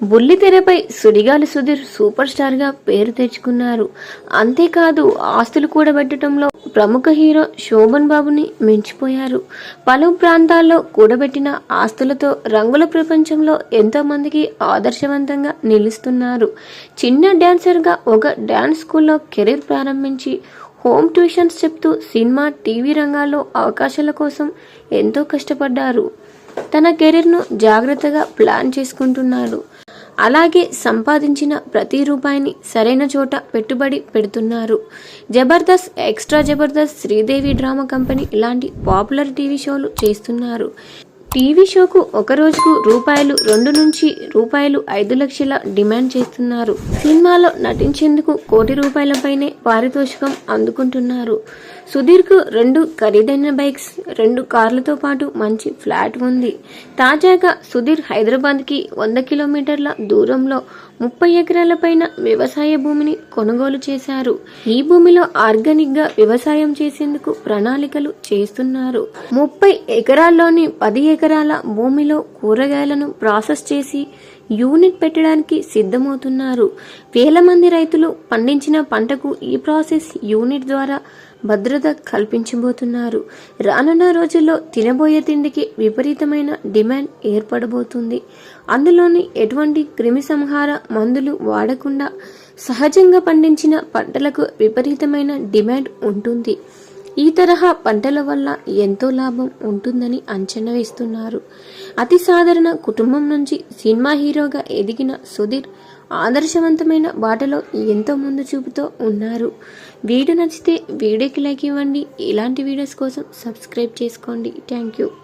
బుల్లితెరపై Sudigali Sudheer super స్టార్గా పేరు తెచ్చుకున్నారు. అంతేకాదు ఆస్తులు కూడబెట్టడంలో ప్రముఖ హీరో శోభన్ బాబుని మించిపోయారు. పలు ప్రాంతాల్లో కూడబెట్టిన ఆస్తులతో రంగుల ప్రపంచంలో ఎంతో మందికి ఆదర్శవంతంగా నిలుస్తున్నారు. చిన్న డ్యాన్సర్గా ఒక డాన్స్ స్కూల్లో కెరీర్ ప్రారంభించి హోమ్ ట్యూషన్స్ చెప్తూ సినిమా టీవీ రంగాల్లో అవకాశాల కోసం ఎంతో కష్టపడ్డారు. తన కెరీర్ను జాగ్రత్తగా ప్లాన్ చేసుకుంటున్నాడు. అలాగే సంపాదించిన ప్రతి రూపాయిని సరైన చోట పెట్టుబడి పెడుతున్నారు. Jabardasth extra Jabardasth Sridevi drama company ఇలాంటి పాపులర్ టీవీ షోలు చేస్తున్నారు. టీవీ షోకు ఒక రోజుకు రూపాయలు రెండు నుంచి రూపాయలు ఐదు లక్షల డిమాండ్ చేస్తున్నారు. సినిమాలో నటించేందుకు కోటి రూపాయలపైనే పారితోషికం అందుకుంటున్నారు. సుధీర్కు రెండు ఖరీదైన బైక్స్ రెండు కార్లతో పాటు మంచి ఫ్లాట్ ఉంది. తాజాగా సుధీర్ హైదరాబాద్కి వంద కిలోమీటర్ల దూరంలో ముప్పై ఎకరాల పైన వ్యవసాయ భూమిని కొనుగోలు చేశారు. ఈ భూమిలో ఆర్గానిక్గా వ్యవసాయం చేసేందుకు ప్రణాళికలు చేస్తున్నారు. ముప్పై ఎకరాల్లోని పది ఎకరాల భూమిలో కూరగాయలను ప్రాసెస్ చేసి యూనిట్ పెట్టడానికి సిద్ధమవుతున్నారు. వేల మంది రైతులు పండించిన పంటకు ఈ ప్రాసెస్ యూనిట్ ద్వారా భద్రత కల్పించబోతున్నారు. రానున్న రోజుల్లో తినబోయే తిండికి విపరీతమైన డిమాండ్ ఏర్పడబోతుంది. అందులోని ఎటువంటి క్రిమిసంహార మందులు వాడకుండా సహజంగా పండించిన పంటలకు విపరీతమైన డిమాండ్ ఉంటుంది. ఈ తరహా పంటల వల్ల ఎంతో లాభం ఉంటుందని అంచనా వేస్తున్నారు. అతి సాధారణ కుటుంబం నుంచి సినిమా హీరోగా ఎదిగిన సుధీర్ ఆదర్శవంతమైన బాటలో ఎంతో ముందు చూపుతో ఉన్నారు. వీడియో నచ్చితే వీడియోకి లైక్ ఇవ్వండి. ఇలాంటి వీడియోస్ కోసం సబ్స్క్రైబ్ చేసుకోండి. Thank you.